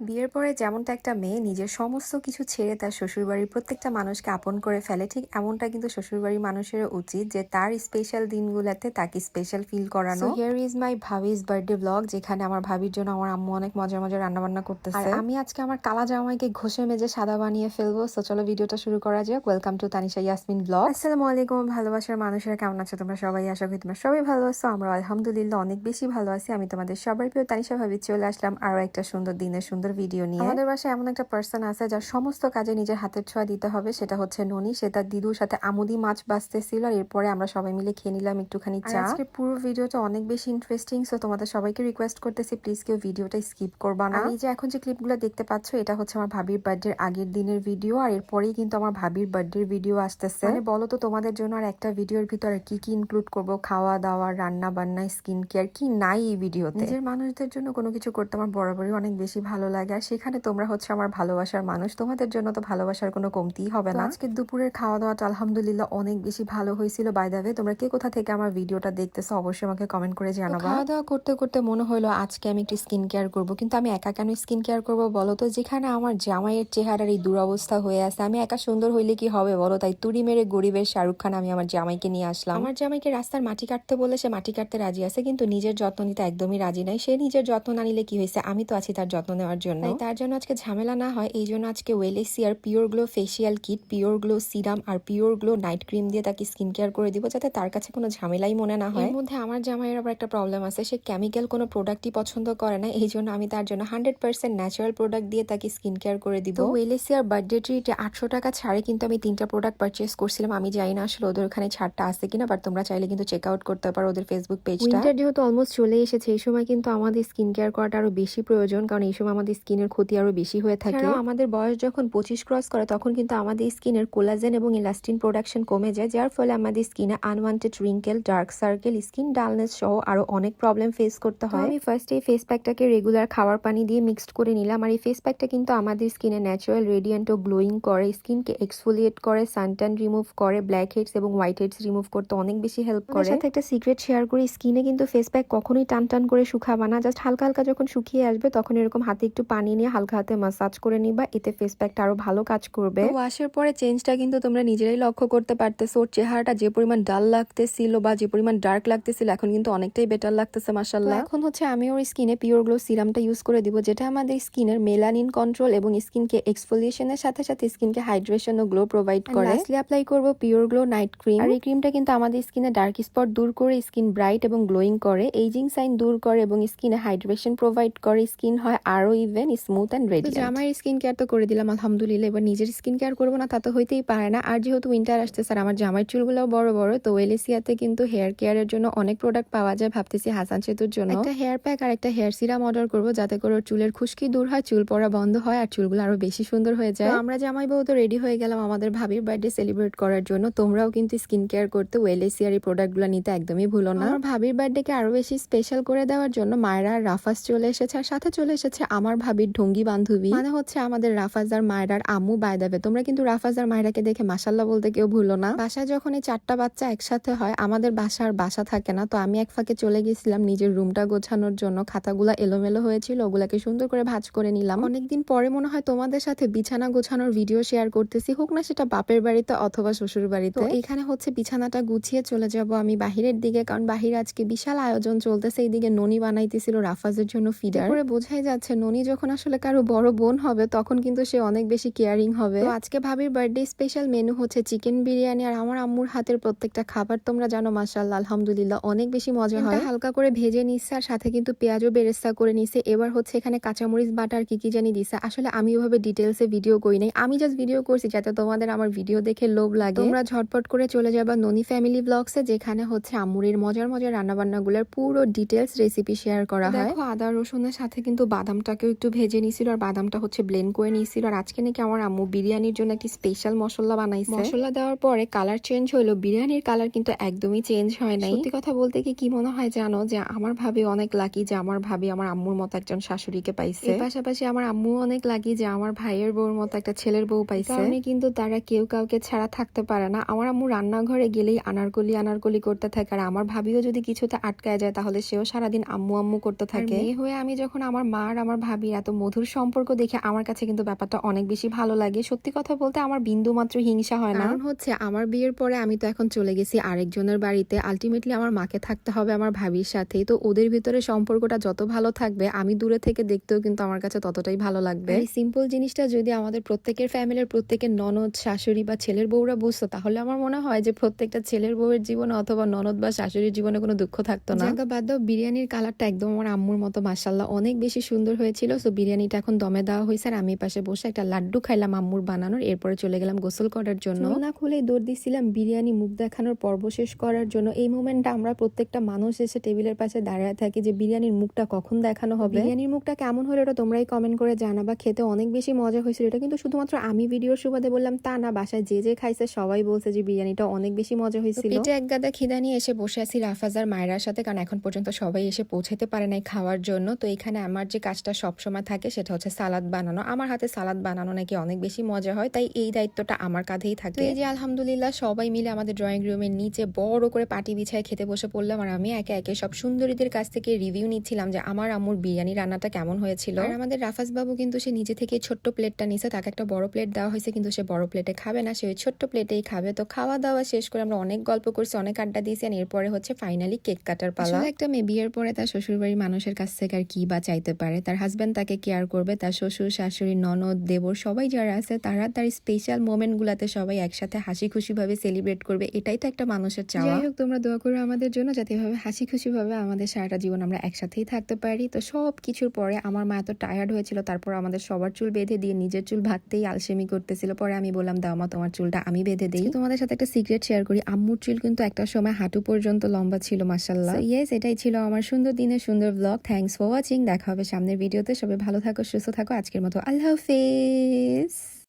বিয়ের পরে যেমনটা একটা মেয়ে নিজের সমস্ত কিছু ছেড়ে তার শ্বশুরবাড়ির প্রত্যেকটা মানুষকে আপন করে ফেলে ঠিক এমনটা কিন্তু শ্বশুরবাড়ির মানুষের উচিত যে তার স্পেশাল দিনগুলোতে তাকে স্পেশাল ফিল করানো। Here is my bhabi's birthday vlog যেখানে আমার ভাবির জন্য আমার আম্মু অনেক মজার মজার রান্না বান্না করতেছে। আর আমি আজকে আমার কালা জামাইকে ঘষে মেজে সাদা বানিয়ে ফেলব। তো চলো ভিডিওটা শুরু করা যাক। Welcome to Tanisha Yasmin vlog আসসালামু আলাইকুম ভালোবাসার মানুষেরা কেমন আছো তোমরা সবাই? আশা করি তোমরা সবাই ভালো আছো। আমরা আলহামদুলিল্লাহ অনেক বেশি ভালো আছি। আমি তোমাদের সবার প্রিয় তানিশা ভাবি চলে আসলাম আরও একটা সুন্দর দিনের সুন্দর ভিডিও নিয়ে। আমাদের বাসায় এমন একটা পার্সন আছে যার সমস্ত কাজে নিজের হাতের ছোঁয়া দিতে হবে সেটা হচ্ছে ননি। সে তার দিদুর সাথে আমুদি মাছ বাঁচতেছিল আর এরপরে আমরা সবাই মিলে খেয়ে নিলাম একটুখানি চা। আজকে পুরো ভিডিওটা অনেক বেশি ইন্টারেস্টিং সো তোমাদের সবাইকে রিকোয়েস্ট করতেছি প্লিজ কেউ ভিডিওটা স্কিপ করবা না। এই যে এখন যে ক্লিপগুলো দেখতে পাচ্ছ এটা হচ্ছে আমার ভাবির বার্থডের আগের দিনের ভিডিও আর এরপরেই কিন্তু আমার ভাবির বার্থডের ভিডিও আসতেছে। মানে বলো তো তোমাদের জন্য আর একটা ভিডিওর ভিতরে কি কি ইনক্লুড করব? খাওয়া দাওয়া রান্না বান্না স্কিন কেয়ার কি নাই এই ভিডিওতে নিজের মানুষদের জন্য কোনো কিছু করতে আমার বরাবরই অনেক বেশি ভালো লাগে আর সেখানে তোমরা হচ্ছে আমার ভালোবাসার মানুষ। তোমাদের জন্য তো ভালোবাসার কোনো কমতিই হবে না। আজকে দুপুরের খাওয়া দাওয়াটা আলহামদুলিল্লাহ অনেক বেশি ভালো হয়েছিল বাই দাবে তোমরা কে কোথা থেকে আমার ভিডিওটা দেখতেছো অবশ্যই আমাকে কমেন্ট করে জানাবা। খাওয়া দাওয়া করতে করতে মনে হলো আজকে আমি একটু স্কিন কেয়ার করব কিন্তু আমি একা কেন স্কিন কেয়ার করব বলো তো? যেখানে আমার জামাইয়ের চেহারার এই দুরবস্থা হয়ে আছে আমি একা সুন্দর হইলে কি হবে বলো? তাই তুড়ি মেরে গরিবের শাহরুখ খান আমি আমার জামাইকে নিয়ে আসলাম। আমার জামাইকে রাস্তার মাটি কাটতে বলে সে মাটি কাটতে রাজি আছে কিন্তু নিজের যত্ন নিতে একদমই রাজি নাই। সে নিজের যত্ন না নিলে কি হয়েছে? আমি তো আছি তার যত্ন নেওয়ার জন্য। তাই তার জন্য আজকে ঝামেলা না হয় এই জন্য আজকে ওয়েলেসিয়ার pure glow facial kit pure glow serum আর পিওর গ্লো নাইট ক্রিম দিয়ে তাকে স্কিন কেয়ার করে দিব যাতে তার কাছে কোনো ঝামেলাই মনে না হয়। এর মধ্যে আমার জামাইয়ের আবার একটা প্রবলেম আছে সে কেমিক্যাল কোনো প্রোডাক্টই পছন্দ করে না এই জন্য আমি তার জন্য হান্ড্রেড পার্সেন্ট ন্যাচারাল প্রোডাক্ট দিয়ে তাকে স্কিন কেয়ার করে দিব। ওয়েলেসিয়ার বার্থডে ট্রিটে আটশো টাকা ছাড়ে কিন্তু আমি তিনটা প্রোডাক্ট পারচেস করছিলাম আমি জানি না আসলে ওদের ওখানে ছাড়টা আছে কিনা বাট তোমরা চাইলে কিন্তু চেক আউট করতে পারো ওদের ফেসবুক পেজটা যেহেতু অলমোস্ট চলে এসেছে এই সময় কিন্তু আমাদের স্কিন কেয়ার করাটা আরও বেশি প্রয়োজন কারণ এই সময় আমাদের স্কিনের ক্ষতি আরও বেশি হয়ে থাকে। আমাদের বয়স যখন পঁচিশ ক্রস করে তখন কিন্তু আমাদের স্কিনের কোলাজেন এবং ইলাস্টিন প্রোডাকশন কমে যায় যার ফলে আমাদের স্কিনে unwanted wrinkle dark circle skin dullness সহ আরও অনেক প্রবলেম ফেস করতে হয়। আমি ফার্স্ট এই ফেস প্যাকটাকে রেগুলার খাওয়ার পানি দিয়ে মিক্সড করে নিলাম। আর এই ফেস প্যাকটা কিন্তু আমাদের স্কিনে ন্যাচারাল রেডিয়েন্ট ও গ্লোয়িং করে। স্কিনকে এক্সফোলিয়েট করে সানটান রিমুভ করে ব্ল্যাক হেডস এবং হোয়াইট হেডস রিমুভ করতে অনেক বেশি হেল্প করে। সাথে একটা সিক্রেট শেয়ার করি স্কিনে কিন্তু ফেস প্যাক কখনোই টান টান করে শুকাবা না। জাস্ট হালকা হালকা যখন শুকিয়ে আসবে তখন এরকম হাতে একটু পানি নিয়ে হালকা হাতে মাসাজ করে নিবা এতে ফেস প্যাকটা আরও ভালো কাজ করবে। ওয়াশের পরে চেঞ্জটা কিন্তু তোমরা নিজেরাই লক্ষ্য করতে পারতেছো। ওর চেহারাটা যে পরিমাণ ডাল লাগতেছিল বা যে পরিমাণ ডার্ক লাগতেছিল এখন কিন্তু অনেকটাই বেটার লাগতেছে মাসাল্লাহ এখন হচ্ছে আমি ওর স্কিনে পিওর গ্লো সিরামটা ইউজ করে দিব যেটা আমাদের স্কিনের মেলানিন কন্ট্রোল এবং স্কিনকে এক্সফোলিয়েশনের সাথে সাথে স্কিনকে হাইড্রেশন ও গ্লো প্রোভাইড করে। লাস্টলি অ্যাপ্লাই করব পিওর গ্লো নাইট ক্রিম আর এই ক্রিমটা কিন্তু আমাদের স্কিনে ডার্ক স্পট দূর করে স্কিন ব্রাইট এবং গ্লোয়িং করে। এইজিং সাইন দূর করে এবং স্কিনে হাইড্রেশন প্রোভাইড করে। স্কিন হয় আরও ইভেন স্মুথ অ্যান্ড রেডি আমার স্কিন কেয়ার তো করে দিলাম আলহামদুলিল্লাহ। এবার নিজের স্কিন কেয়ার করব না তা তো হইতেই পারে না। আর যেহেতু উইন্টার আসছে স্যার আমার জামাই চুলগুলো বড় বড় তো ওয়েলেসিয়াতে কিন্তু হেয়ার কেয়ারের জন্য অনেক প্রোডাক্ট পাওয়া যায় ভাবতেছি হাসান সেতুর জন্য। একটা হেয়ার প্যাক আর একটা হেয়ার সিরাম অর্ডার করব যাতে করে চুলের খুশকি দূর হয় চুল পড়া বন্ধ হয় আর চুলগুলো আরও বেশি সুন্দর হয়ে যায়। আমরা জামাই বউ তো রেডি হয়ে গেলাম আমাদের ভাবির বার্থডে সেলিব্রেট করার জন্য। তোমরাও কিন্তু স্কিন কেয়ার করতে ওয়েলেসিয়ার এই প্রোডাক্টগুলো নিতে একদমই ভুলো না। আমার ভাবির বার্থডেকে আরও বেশি স্পেশাল করে দেওয়ার জন্য মায়েরা আর রাফাস চলে এসেছে আর সাথে চলে এসেছে আমার ভাবির ঢঙ্গি বান্ধবী। মানে হচ্ছে আমাদের রাফাজ আর মায়েরার আম্মু বাই দেবে তোমরা কিন্তু রাফাজ আর মায়েরাকে দেখে মাসাল্লাহ বলতে কেউ ভুলো না। বাসায় যখন এই চারটা বাচ্চা একসাথে হয় আমাদের বাসার বাসা থাকে না তো আমি এক ফাঁকে চলে গেছিলাম নিজের রুমটা গোছানোর জন্য। খাতাগুলা এলোমেলো হয়েছিল ওগুলাকে সুন্দর করে ভাঁজ করে নিলাম। অনেকদিন পরে মনে হয় তোমাদের সাথে বিছানা গোছানোর ভিডিও শেয়ার করতেছি হোক না সেটা বাপের বাড়িতে অথবা শ্বশুর বাড়িতে। এখানে হচ্ছে বিছানাটা গুছিয়ে চলে যাব আমি বাহিরের দিকে কারণ বাহিরে আজকে বিশাল আয়োজন চলতেছে এইদিকে ননি বানাইতেছিল রাফাজের জন্য ফিডার। করে বোঝাই যাচ্ছে ননি যখন আসলে কারও বড় বোন হবে তখন কিন্তু সে অনেক বেশি কেয়ারিং হবে। আজকে ভাবির বার্থডে স্পেশাল মেনু হচ্ছে চিকেন বিরিয়ানি আর আমার আম্মুর হাতের প্রত্যেকটা খাবার। তোমরা জানো মাসাল্লাহ আলহামদুলিল্লাহ অনেক বেশি মজা হয়। হালকা করে ভেজে নিচ্ছে আর সাথে কিন্তু পেঁয়াজও বেরেস্তা করে নিছে। এবার হচ্ছে এখানে কাঁচামরিচ বাটার কি কি জানি দিছে। আসলে আমি ওভাবে ডিটেলসে ভিডিও করি নাই। আমি জাস্ট ভিডিও করছি যাতে তোমাদের আমার ভিডিও দেখে লোভ লাগে। তোমরা ঝটপট করে চলে যাবা ননি ফ্যামিলি ব্লগসে যেখানে হচ্ছে আম্মুরের মজার মজার রান্না বান্নাগুলোর পুরো ডিটেলস রেসিপি শেয়ার করা হয়। দেখো আদা রসুনের সাথে কিন্তু বাদামটাকেও একটু ভেজে নিছিল আর বাদামটা হচ্ছে ব্লেন্ড করে নিয়েছিল আর আজকে নাকি আমার আম্মু বিরিয়ানির জন্য একটি স্পেশাল মশলা বানাইছে। মশলা দেওয়ার পরে কালার চেঞ্জ হলো বিরিয়ানির কালার কিন্তু একদমই চেঞ্জ হয় নাই। সত্যি কথা বলতে কি কি মনে হয় জানো যে আমার ভাবি অনেক লাকি যে আমার ভাবি আমার আম্মুর মতো একজন শাশুড়িকে পাইছে। এর পাশাপাশি আমার আম্মু অনেক লাকি যে আমার ভাইয়ের বউর মতো একটা ছেলের বউ পাইছে। কারণে কিন্তু তারা কেউ কাউকে ছাড়া থাকতে পারে না। আমার আম্মু রান্নাঘরে গেলেই আনারকলি আনারকলি করতে থাকে। আর আমার ভাবিও যদি কিছুতে আটকায় যায় তাহলে সেও সারাদিন আম্মু আম্মু করতে থাকে। মেয়ে হয়ে আমি যখন আমার মা আর আমার ভাবি ফ্যামিলির এত মধুর সম্পর্ক দেখে আমার কাছে কিন্তু ব্যাপারটা অনেক বেশি ভালো লাগে। সত্যি কথা বলতে আমার বিন্দু মাত্র হিংসা হয় না। কারণ হচ্ছে আমার বিয়ের পরে আমি তো এখন চলে গেছি আরেকজনের বাড়িতে। আলটিমেটলি আমার মাকে থাকতে হবে আমার ভাবির সাথে তো ওদের ভিতরে সম্পর্কটা যত ভালো থাকবে আমি দূরে থেকে দেখতেও কিন্তু আমার কাছে ততটাই ভালো লাগবে। এই সিম্পল জিনিসটা যদি আমাদের প্রত্যেকের ফ্যামিলির প্রত্যেকের ননদ শাশুড়ি বা ছেলের বউরা বুঝতো তাহলে আমার মনে হয় যে প্রত্যেকটা ছেলের বউয়ের জীবনে অথবা ননদ বা শাশুড়ির জীবনে কোনো দুঃখ থাকতো না। বাদ দাও বিরিয়ানির কালারটা একদম আমার আম্মুর মতো মাসাল্লাহ অনেক বেশি সুন্দর হয়েছিল। সো বিরিয়ানিটা এখন দমে দেওয়া হয়েছে আর আমি পাশে বসে একটা লাড্ডু খাইলাম আম্মুর বানানোর। এরপরে চলে গেলাম গোসল করার জন্য। না খুলে দৌড় দিছিলাম বিরিয়ানি মুখ দেখানোর পর্ব শেষ করার জন্য। এই মোমেন্টটা আমরা প্রত্যেকটা মানুষ এসে টেবিলের পাশে দাঁড়িয়ে থাকি যে বিরিয়ানির মুখটা কখন দেখানো হবে। বিরিয়ানির মুখটা কেমন হলো ওটা তোমরাই কমেন্ট করে জানাবা। খেতে অনেক বেশি মজা হয়েছিল এটা। কিন্তু শুধুমাত্র আমি ভিডিওর সুবাদে বললাম তা না বাসায় যে যে খাইছে সবাই বলছে যে বিরিয়ানিটা অনেক বেশি মজা হয়েছিল। পেটে এক গাদা খিদা নিয়ে এসে বসে আছি রাফাজার মায়েরার সাথে কারণ এখন পর্যন্ত সবাই এসে পৌঁছাতে পারে নাই খাওয়ার জন্য। তো এখানে আমার যে কাজটা সবসময় থাকে সেটা হচ্ছে সালাদ বানানো। আমার হাতে সালাদ বানানো নাকি অনেক বেশি মজা হয় তাই এই দায়িত্বটা আমার কাঁধেই থাকে। এই যে আলহামদুলিল্লাহ সবাই মিলে আমাদের ড্রয়িং রুমের নিচে বড় করে পাটি বিছায় খেতে বসে পড়লাম আর আমি একে একে সব সুন্দরীদের কাছ থেকে রিভিউ নিচ্ছিলাম যে আমার আম্মুর বিরিয়ানি রান্নাটা কেমন হয়েছিল। আর আমাদের রাফাজ বাবু কিন্তু সে নিজে থেকে ছোট্ট প্লেটটা নিছে তাকে একটা বড় প্লেট দেওয়া হয়েছে কিন্তু সে বড় প্লেটে খাবে না সে ওই ছোট্ট প্লেটেই খাবে। তো খাওয়া দাওয়া শেষ করে আমরা অনেক গল্প করছি অনেক আড্ডা দিয়েছি আর এরপরে হচ্ছে ফাইনালি কেক কাটার পালা। একটা মেয়ে বিয়ের পরে তার শ্বশুরবাড়ির মানুষের কাছ থেকে আর কি বা চাইতে পারে? তার হাজবেন্ড তাকে কেয়ার করবে তার শ্বশুর শাশুড়ি ননদ দেবর সবাই যারা আছে তারা তার স্পেশাল মোমেন্ট গুলাতে সবাই একসাথে হাসি খুশিভাবে সেলিব্রেট করবে। এটাই তো একটা মানুষের চাওয়া। যাই হোক তোমরা দোয়া করো আমাদের জন্য যাতে এভাবে হাসি খুশিভাবে আমাদের সারাটা জীবন আমরা একসাথেই থাকতে পারি। তো সব কিছুর পরে আমার মা এত টায়ার্ড হয়েছিল তারপর আমাদের সবার চুল বেঁধে দিয়ে নিজের চুল ভাততেই আলসেমি করতেছিল। পরে আমি বললাম দাও মা তোমার চুলটা আমি বেঁধে দিই। তোমাদের সাথে একটা সিক্রেট শেয়ার করি। আম্মুর চুল কিন্তু একটা সময় হাঁটু পর্যন্ত লম্বা ছিল মাসাল্লাহ ইয়েস এটাই ছিল আমার সুন্দর দিনের সুন্দর ব্লগ থ্যাংকস ফর ওয়াচিং দেখা হবে সামনের ভিডিওতে সবাই ভালো থাকো সুস্থ থাকো। আজকের মতো আল্লাহ হাফেজ।